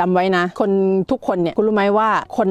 จำไว้นะ คนทุกคนเนี่ยคุณรู้ไหมว่าคน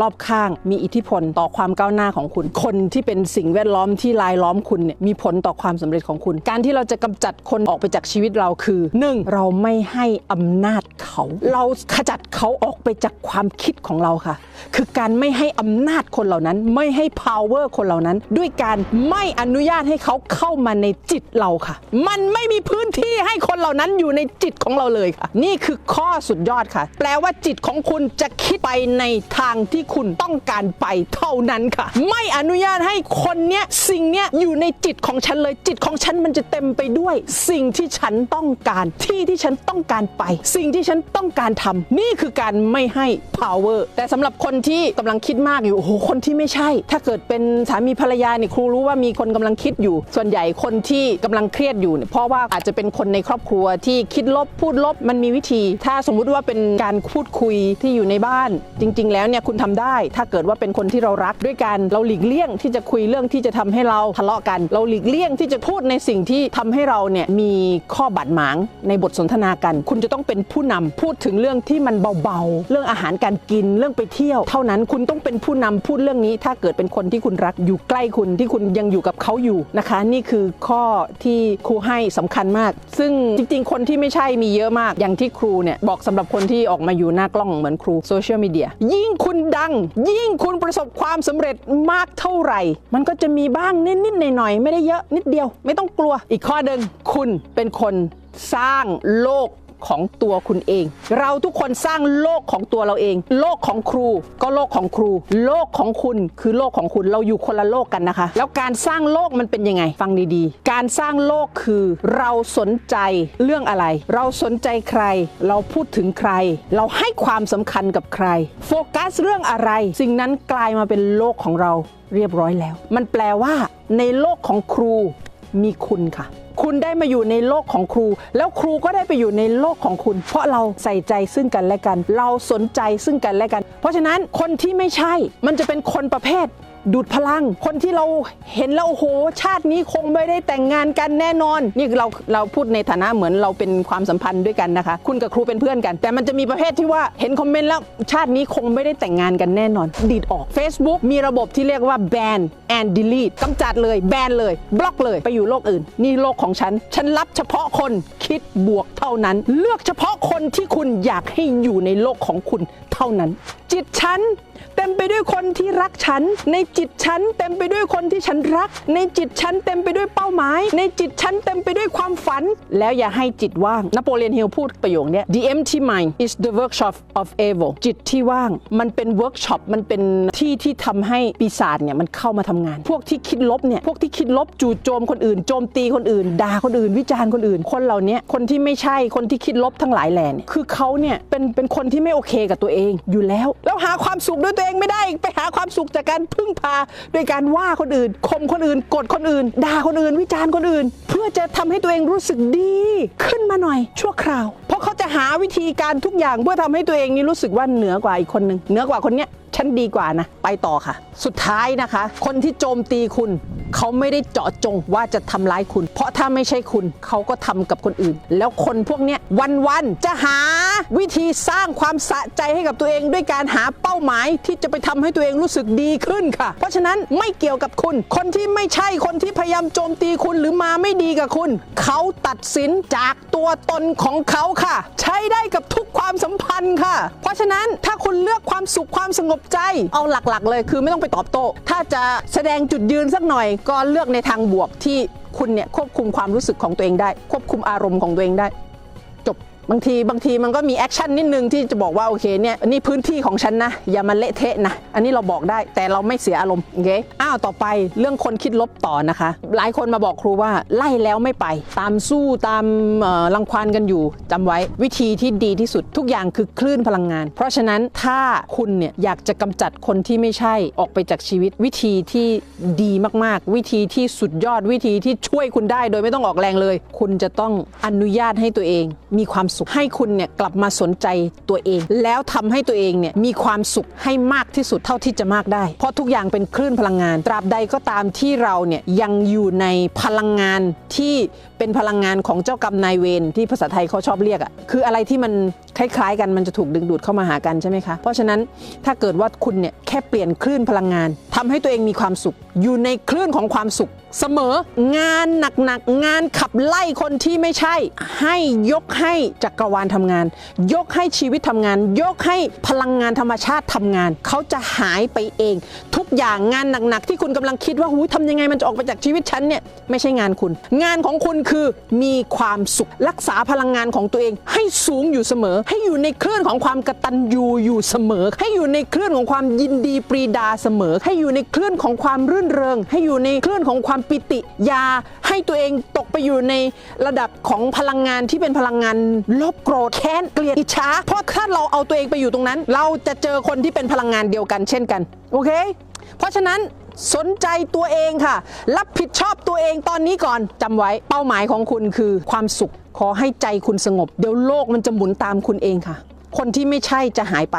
รอบข้างมีอิทธิพลต่อความก้าวหน้าของคุณ คนที่เป็นสิ่งแวดล้อมที่รายล้อมคุณเนี่ยมีผลต่อความสำเร็จของคุณ การที่เราจะกำจัดคนออกไปจากชีวิตเราคือ 1. เราไม่ให้อำนาจเขา เราขจัดเขาออกไปจากความคิดของเราค่ะ คือการไม่ให้อำนาจคนเหล่านั้น ไม่ให้ power คนเหล่านั้น ด้วยการไม่อนุญาตให้เขาเข้ามาในจิตเราค่ะ มันไม่มีพื้นที่ให้คนเหล่านั้นอยู่ในจิตของเราเลยค่ะ นี่คือข้อสุดยอดค่ะแปลว่าจิตของคุณจะคิดไปในทางที่คุณต้องการไปเท่านั้นค่ะ ไม่อนุญาตให้คนเนี้ยสิ่งเนี้ยอยู่ในจิตของฉันเลยจิตของฉันมันจะเต็มไปด้วย สิ่งที่ฉันต้องการที่ที่ฉันต้องการไป สิ่งที่ฉันต้องการทำนี่คือการไม่ให้ power แต่สำหรับคนที่กำลังคิดมากอยู่โอ้โหคนที่ไม่ใช่ ถ้าเกิดเป็นสามีภรรยาเนี่ยครูรู้ว่ามีคนกำลังคิดอยู่ ส่วนใหญ่คนที่กำลังเครียดอยู่เนี่ยเพราะว่าอาจจะเป็นคนในครอบครัวที่คิดลบพูดลบมันมีวิธี ถ้าสมมุติว่าเป็นการพูดคุยที่อยู่ในบ้าน จริง ๆ แล้วเนี่ยคุณทำได้ ถ้าเกิดว่าเป็นคนที่เรารักด้วยกัน เราหลีกเลี่ยงที่จะคุยเรื่องที่จะทำให้เราทะเลาะกัน เราหลีกเลี่ยงที่จะพูดในสิ่งที่ทำให้เราเนี่ยมีข้อบาดหมางในบทสนทนากัน คุณจะต้องเป็นผู้นำพูดถึงเรื่องที่มันเบาๆ เรื่องอาหารการกินเรื่องไปเที่ยว เท่านั้นคุณต้องเป็นผู้นำพูดเรื่องนี้ ถ้าเกิดเป็นคนที่คุณรักอยู่ใกล้คุณที่คุณยังอยู่กับเขาอยู่นะคะ นี่คือข้อที่ครูให้สำคัญมาก ซึ่งจริง ๆ คนที่ไม่ใช่มีเยอะมากอย่างที่ครูเนี่ยบอกสำหรับคนที่ออกมาอยู่หน้ากล้องเหมือนครูโซเชียลมีเดียยิ่งคุณดัง ยิ่งคุณประสบความสำเร็จมากเท่าไหร่ มันก็จะมีบ้างนิดๆหน่อยๆไม่ได้เยอะนิดเดียว ไม่ต้องกลัวอีกข้อหนึ่งคุณเป็นคนสร้างโลก ของตัวคุณเอง เราทุกคนสร้างโลกของตัวเราเอง โลกของครูก็โลกของครู โลกของคุณคือโลกของคุณเราอยู่คนละโลกกันนะคะ แล้วการสร้างโลกมันเป็นยังไง ฟังดีๆ การสร้างโลกคือ เราสนใจเรื่องอะไร เราสนใจใคร เราพูดถึงใคร เราให้ความสำคัญกับใคร โฟกัสเรื่องอะไร สิ่งนั้นกลายมาเป็นโลกของเราเรียบร้อยแล้ว มันแปลว่า ในโลกของครูมีคุณค่ะ คุณได้มาอยู่ในโลกของครู แล้วครูก็ได้ไปอยู่ในโลกของคุณ เพราะเราใส่ใจซึ่งกันและกัน เราสนใจซึ่งกันและกัน เพราะฉะนั้นคนที่ไม่ใช่มันจะเป็นคนประเภท ดูดพลัง คนที่เราเห็นแล้วโอ้โห ชาตินี้คงไม่ได้แต่งงานกันแน่นอน นี่เราเราพูดในฐานะเหมือนเราเป็นความสัมพันธ์ด้วยกันนะคะ คุณกับครูเป็นเพื่อนกัน แต่มันจะมีประเภทที่ว่าเห็นคอมเมนต์แล้วชาตินี้คงไม่ได้แต่งงานกันแน่นอน ดีดออก Facebook มีระบบที่เรียกว่า ban and delete กำจัดเลยแบนเลย บล็อกเลยไปอยู่โลกอื่น นี่โลกของฉัน ฉันรับเฉพาะคนคิดบวกเท่านั้น เลือกเฉพาะคนที่คุณอยากให้อยู่ในโลกของคุณเท่านั้น จิตฉันเต็มไปด้วยคนที่รักฉันในจิตฉันเต็มไปด้วยคนที่ฉันรัก ในจิตฉันเต็มไปด้วยเป้าหมาย ในจิตฉันเต็มไปด้วยความฝัน แล้วอย่าให้จิตว่างนโปเลียนฮิลพูดประโยคนี้ the empty mind is the workshop of evil จิตที่ว่าง มันเป็นเวิร์กช็อปมันเป็นที่ที่ทำให้ปีศาจเนี่ยมันเข้ามาทำงาน พวกที่คิดลบเนี่ยพวกที่คิดลบจู่โจมคนอื่นโจมตีคนอื่นด่าคนอื่น วิจารณ์คนอื่น คนเหล่านี้คนที่ไม่ใช่คนที่คิดลบทั้งหลายแหล่เนี่ยคือเขาเนี่ยเป็นเป็นคนที่ไม่โอเคกับตัวเองอยู่แล้ว แล้วหาความสุขด้วยตัวเองไม่ได้ไปหาความสุขจากการพึ่งพาโดยการว่าคนอื่นข่มคนอื่นกดคนอื่นด่าคนอื่น วิจารณ์คนอื่น เพื่อจะทำให้ตัวเองรู้สึกดี ขึ้นมาหน่อย ชั่วคราว เพราะเขาจะหาวิธีการทุกอย่างเพื่อทำให้ตัวเองนี่รู้สึกว่าเหนือกว่าอีกคนหนึ่งเหนือกว่าคนเนี้ยฉันดีกว่านะ ไปต่อค่ะ สุดท้ายนะคะ คนที่โจมตีคุณเขาไม่ได้เจาะจงว่าจะทำร้ายคุณ เพราะถ้าไม่ใช่คุณเขาก็ทำกับคนอื่น แล้วคนพวกเนี้ยวันๆจะหาวิธีสร้างความสะใจให้กับตัวเอง ด้วยการหาเป้าหมายที่จะไปทำให้ตัวเองรู้สึกดีขึ้นค่ะ เพราะฉะนั้นไม่เกี่ยวกับคุณ คนที่ไม่ใช่คนที่พยายามโจมตีคุณหรือมาไม่ดีกับคุณ เขาตัดสินจากตัวตนของเขาค่ะ ใช้ได้กับทุกความสัมพันธ์ค่ะ เพราะฉะนั้นถ้าคุณเลือกความสุขความสงบใจ เอาหลักๆ เลยคือไม่ต้องไปตอบโต้ถ้าจะแสดงจุดยืนสักหน่อยก็เลือกในทางบวกที่คุณเนี่ยควบคุมความรู้สึกของตัวเองได้ ควบคุมอารมณ์ของตัวเองได้ บางทีบางทีมันก็มีแอคชั่นนิดนึงที่จะบอกว่าโอเคเนี่ยนี่พื้นที่ของฉันนะ อย่ามาเละเทะนะ อันนี้เราบอกได้แต่เราไม่เสียอารมณ์โอเคอ้าวต่อไปเรื่องคนคิดลบต่อนะคะ หลายคนมาบอกครูว่าไล่แล้วไม่ไป ตามสู้ตามรังควานกันอยู่จำไว้วิธีที่ดีที่สุดทุกอย่างคือคลื่นพลังงาน เพราะฉะนั้นถ้าคุณเนี่ยอยากจะกำจัดคนที่ไม่ใช่ออกไปจากชีวิต วิธีที่ดีมากๆ วิธีที่สุดยอดวิธีที่ช่วยคุณได้โดยไม่ต้องออกแรงเลย คุณจะต้องอนุญาตให้ตัวเองมีความสุข ให้คุณเนี่ยกลับมาสนใจตัวเอง แล้วทำให้ตัวเองเนี่ยมีความสุขให้มากที่สุดเท่าที่จะมากได้ เพราะทุกอย่างเป็นคลื่นพลังงาน ตราบใดก็ตามที่เราเนี่ยยังอยู่ในพลังงานที่เป็นพลังงานของเจ้ากรรมนายเวรที่ภาษาไทยเขาชอบเรียกอะ่ะคืออะไรที่มัน คล้ายๆ กันมันจะถูกดึงดูดเข้ามาหากันใช่ไหมคะ เพราะฉะนั้นถ้าเกิดว่าคุณเนี่ยแค่เปลี่ยนคลื่นพลังงานทำให้ตัวเองมีความสุข อยู่ในคลื่นของความสุข เสมองานหนักๆงานขับไล่คนที่ไม่ใช่ ให้ยกให้จักรวาลทำงาน ยกให้ชีวิตทำงาน ยกให้พลังงานธรรมชาติทำงาน เขาจะหายไปเอง ทุกอย่างงานหนักๆที่คุณกำลังคิดว่าหูทำยังไงมันจะออกไปจากชีวิตฉันเนี่ยไม่ใช่งานคุณ งานของคุณคือมีความสุขรักษาพลังงานของตัวเองให้สูงอยู่เสมอให้อยู่ในคลื่นของความกตัญญูอยู่เสมอ ให้อยู่ในคลื่นของความยินดีปรีดาเสมอ ให้อยู่ในคลื่นของความรื่นเริง ให้อยู่ในคลื่นของความปิติยา ให้ตัวเองตกไปอยู่ในระดับของพลังงานที่เป็นพลังงานลบโกรธแค้นเกลียดอิจฉาเพราะถ้าเราเอาตัวเองไปอยู่ตรงนั้น เราจะเจอคนที่เป็นพลังงานเดียวกันเช่นกัน โอเค เพราะฉะนั้น สนใจตัวเองค่ะ รับผิดชอบตัวเองตอนนี้ก่อนจำไว้เป้าหมายของคุณคือความสุข ขอให้ใจคุณสงบ เดี๋ยวโลกมันจะหมุนตามคุณเองค่ะ คนที่ไม่ใช่จะหายไป